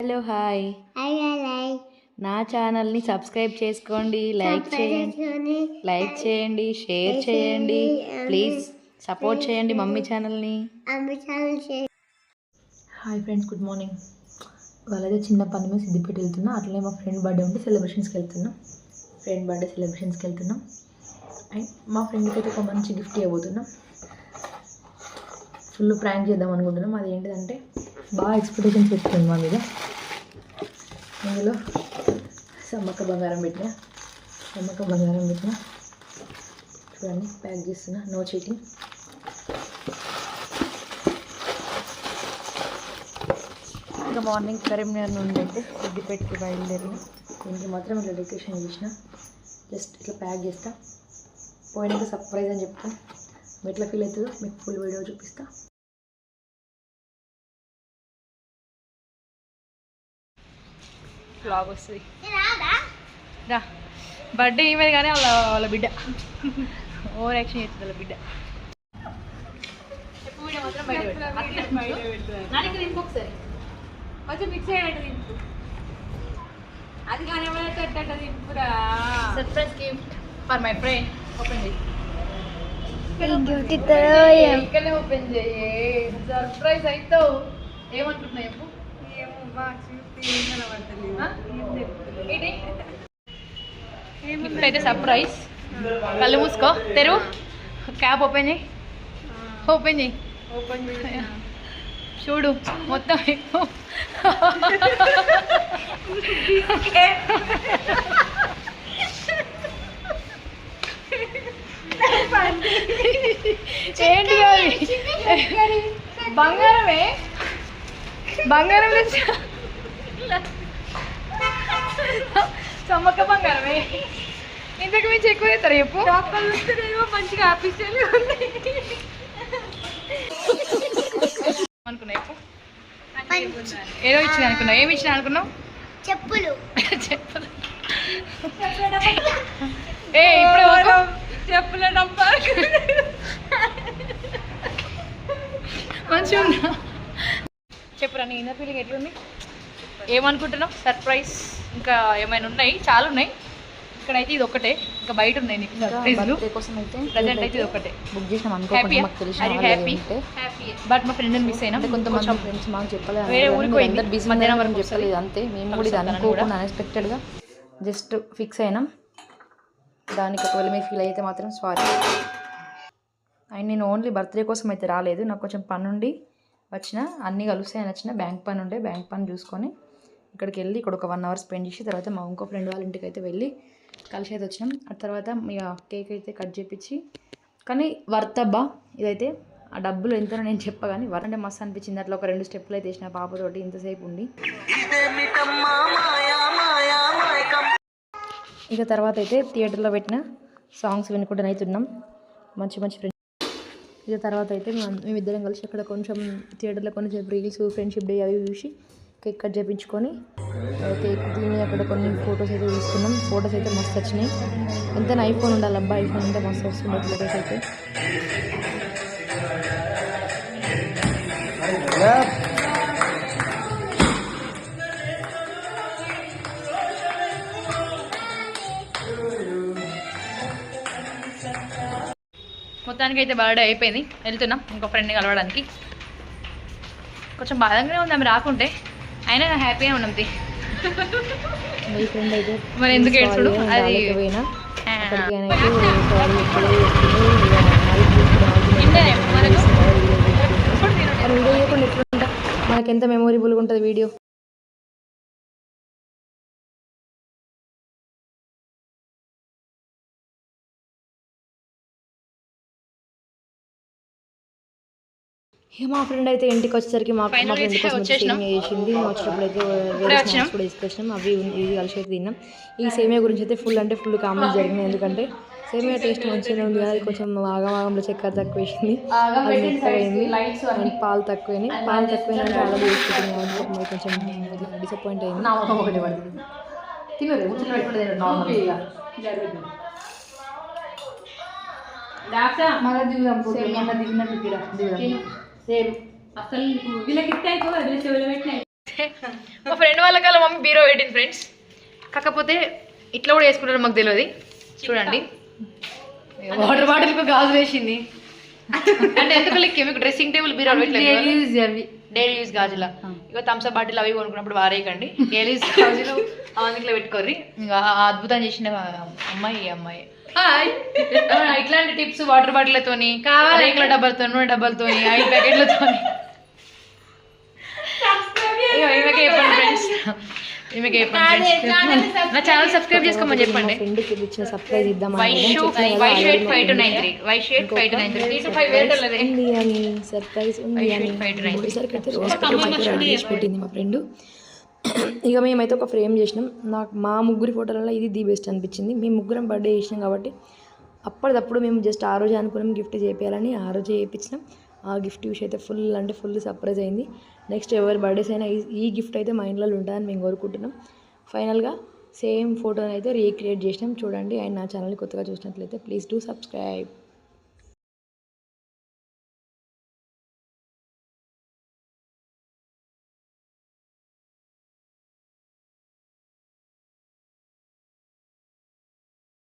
Hello hi. నా ఛానల్ని subscribe చేసుకోండి లైక్ చేయండి లైక్ చేయండి షేర్ చేయండి. ప్లీజ్ సపోర్ట్ చేయండి మమ్మీ ఛానల్ని. Hi friends good morning. వాళ్ళైతే చిన్న పని మీద సిద్దిపేట వెళ్తున్నా. అట్లనే మా ఫ్రెండ్ బర్త్డే ఉంటే సెలబ్రేషన్స్కి వెళ్తున్నాం. ఫ్రెండ్ బర్త్డే సెలబ్రేషన్స్కి వెళ్తున్నాం. అండ్ మా ఫ్రెండ్కి అయితే ఒక మంచి గిఫ్ట్ ఇవ్వబోతున్నాం. ఫుల్ ప్రాంక్ చేద్దాం అనుకుంటున్నాం. అది ఏంటిదంటే బాగా ఎక్స్పెక్టేషన్స్ పెట్టుకుంది మా మీద. ఇందులో సమ్మక్క బంగారం పెట్టిన. సమ్మక్క బంగారం పెట్టిన. చూడండి ప్యాక్ చేస్తున్నా. నో చీటింగ్ ఇంకా మార్నింగ్ కరీంనగర్ నుండి అయితే సిద్దిపేటకి బయలుదేరిన. దీనికి మాత్రం ఇట్లా డెకరేషన్ చేసిన. జస్ట్ ఇట్లా ప్యాక్ చేస్తా. పోయినాక సర్ప్రైజ్ అని చెప్తా. ఎట్లా ఫీల్ అవుతుందో మీకు ఫుల్ వీడియో చూపిస్తా. బ్లాగ్ వస్తుంది. రా. బర్త్డే ఈమెది కానీ వాళ్ళ వాళ్ళ బిడ్డ. ఓవర్ యాక్షన్ చేస్తుంది వాళ్ళ బిడ్డ. కొంచెం మిక్స్ అయ్యేటట్టు దింపు అది కానీ ఎవరైతే దింపురా surprise gift for my friend open ఇక్కడనే ఓపెన్ చేయి. సర్ప్రైజ్ అవుతావు ఏమనుకుంటున్నావు చెప్పు. ఏమో అయితే సర్ప్రైజ్ కళ్ళు మూసుకో. తెరువు. క్యాప్ ఓపెన్ చేయి. ఓపెన్ చేయి. ఓపెన్ చేసి చూడు మొత్తం ఏంటి బంగారమే? బంగారం తెచ్చా? సమ్మక్క బంగారమే. ఇంతకు మించి ఎక్కువ అవుతారు చెప్పు. లోపల చూస్తేనేమో మంచిగా ఆఫీషియల్ ఉంది అనుకున్నా చెప్పు. ఏదో ఇచ్చింది అనుకున్నావు. ఏమి ఇచ్చిన అనుకున్నావు? చెప్పులు. చెప్పదు ఏ ఇప్పుడు. చెప్పుల డబ్బా మంచిగా ఉందా చెప్పురా నీ ఇన్నర్ ఫీలింగ్ ఎట్లుంది? ఏమనుకుంటున్నావు సర్ప్రైజ్ ఇంకా ఏమైనా ఉన్నాయి? చాలా ఉన్నాయి. ఇక్కడైతే ఇది ఒకటే. ఇంకా బయట ఉన్నాయి నీకు. సర్ప్రైజ్లు కోసం అయితే ప్రజెంట్ అయితే ఇది ఒకటే. బుక్ చేసినాం ఉంటే బట్ మా ఫ్రెండ్ మిస్ అయినా. కొంతమంది ఫ్రెండ్స్ మాకు చెప్పలేదు వేరే ఊరికి పోయింది. బిజీ మధ్యాహ్నం వరకు చెప్పలేదు. అంతే. మేము కూడా ఇది అనుకోకుండా కూడా. అన్ఎక్స్పెక్టెడ్గా జస్ట్ ఫిక్స్ అయినాం. దానికి ఒకవేళ మీరు ఫీల్ అయితే మాత్రం సారీ అండ్ నేను ఓన్లీ బర్త్డే కోసం అయితే రాలేదు. నాకు కొంచెం పని ఉండి వచ్చిన అన్నీ కలుస్తాయని వచ్చిన బ్యాంక్ పని ఉండే బ్యాంక్ పని చూసుకొని ఇక్కడికి వెళ్ళి ఇక్కడ ఒక వన్ అవర్ స్పెండ్ చేసి తర్వాత మా ఇంకో ఫ్రెండ్ వాళ్ళ ఇంటికి అయితే వెళ్ళి కలిసి అయితే వచ్చినాం. ఆ తర్వాత ఇక కేక్ అయితే కట్ చేపించి కానీ వర్త్ అబ్బా ఇదైతే. ఆ డబ్బులు ఎంతనో నేను చెప్పగాని వర్త్ అంటే మస్తు అనిపించింది. అట్లా ఒక రెండు స్టెప్పులు అయితే వేసిన పాపతోటి ఇంతసేపు ఉండి. ఇక తర్వాత అయితే థియేటర్లో పెట్టిన సాంగ్స్ వినుకుంటూ అవుతున్నాం మంచి మంచి ఫ్రెండ్స్ ఇక తర్వాత అయితే మేము మేమిద్దరం కలిసి అక్కడ కొంచెం థియేటర్లో కొంచెం రీల్స్ ఫ్రెండ్షిప్ డే అవి చూసి కేక్ కట్ చేయించుకొని కేక్ తిని అక్కడ కొన్ని ఫొటోస్ అయితే తీసుకున్నాం. ఫొటోస్ అయితే మస్తు వచ్చినాయి. ఎంత ఐఫోన్ ఉండాలి అబ్బా ఐఫోన్ ఉంటే మస్తు వస్తుండే ఫొటోస్ అయితే. మొత్తానికి అయితే బర్త్డే అయిపోయింది. వెళ్తున్నాం ఇంకో ఫ్రెండ్ని కలవడానికి. కొంచెం బాధగానే ఉంది ఆమె రాకుంటే. అయినా హ్యాపీగా ఉన్నాం. మీ ఫ్రెండ్ అయితే మరి ఎందుకు ఏడ్చుడు? అది- రాలేకపోయినా ఆ, అక్కడికి ఆయన అయితే ఇక మా ఫ్రెండ్ అయితే ఇంటికి వచ్చేసరికి మాకు మా Finally ఫ్రెండ్ కోసం. సేమియా చేసింది. వచ్చేటప్పుడు అయితే వేరే. స్నాక్స్ కూడా తీసుకొచ్చినాం. అవి ఇవి కలిసి అయితే తిన్నాం. ఈ సేమియా గురించి అయితే ఫుల్ అంటే ఫుల్ కామెంట్స్ జరిగినాయి. ఎందుకంటే సేమియా టేస్ట్ మంచిగానే ఉంది కానీ కొంచెం ఆగమాగంలో చక్కెర తక్కువ వేసింది. అది మెత్తగైంది అండ్ పాలు తక్కువైనాయి. పాలు తక్కువైనా కాబట్టి మరి కొంచెం డిసప్పాయింట్ అయింది. మళ్ళీ దిగుదాం దిగినట్టు దిగుదాం. సేమ్. అసలు వీళ్ళకి చెవులు మా ఫ్రెండ్ వాళ్ళ కల్లా మమ్మీ బీరో పెట్టింది ఫ్రెండ్స్. కాకపోతే ఇట్లా కూడా వేసుకుంటారు మాకు తెలియదు. చూడండి. వాటర్ బాటిల్ గాజు వేసింది. అంటే ఎందుకు లెక్క మీకు డ్రెస్సింగ్ టేబుల్ బీరో అవి. డైలీ యూస్ గాజుల. ఇక థమ్స్ అప్ బాటిల్ అవి కొనుక్కున్నప్పుడు వారేయకండి. డైలీ యూస్ గాజులు అందులో పెట్టుకోర్రి. ఇంకా అద్భుతం చేసిన అమ్మాయి ఈ అమ్మాయి. ఆ, ఇట్లాంటి టిప్స్ వాటర్ బాటిల్తోని రేకుల డబ్బాలతో నూనె డబ్బాలతోని ఐదు ఈమెకే చెప్పండి ఫ్రెండ్స్ ఈమెకే చెప్పండి friends. నా ఛానల్ సబ్స్క్రైబ్ చేసుకోమని చెప్పండి ఫ్రెండ్కి ఇచ్చిన సర్ప్రైజ్ ఇద్దామని Vaishu Vaishu eight five two nine three eight five two nine three three two five వేరే ఉంది అని సర్ప్రైజ్ ఉంది అని అయితే రోజు పెట్టింది మా ఫ్రెండ్ ఇక మేమైతే ఒక ఫ్రేమ్ చేసినాం. నాకు మా ముగ్గురి ఫోటోలలో ఇది ది బెస్ట్ అనిపించింది. మేము ముగ్గురం బర్త్డే చేసినాం కాబట్టి అప్పటిదప్పుడు మేము జస్ట్ ఆ రోజు అనుకున్నాం గిఫ్ట్ చేయాలని ఆ రోజు చేయించినాం ఆ గిఫ్ట్ విషయం అయితే ఫుల్ అంటే ఫుల్ సర్ప్రైజ్ అయింది. నెక్స్ట్ ఎవరి బర్త్డేస్ అయినా ఈ- ఈ గిఫ్ట్ అయితే మా ఇంట్లో ఉంటుందని మేము కోరుకుంటున్నాం. ఫైనల్గా సేమ్ ఫోటోని అయితే రీక్రియేట్ చేసినాం. చూడండి అండ్ నా ఛానల్ కొత్తగా చూసినట్లయితే ప్లీజ్ డూ సబ్స్క్రైబ్.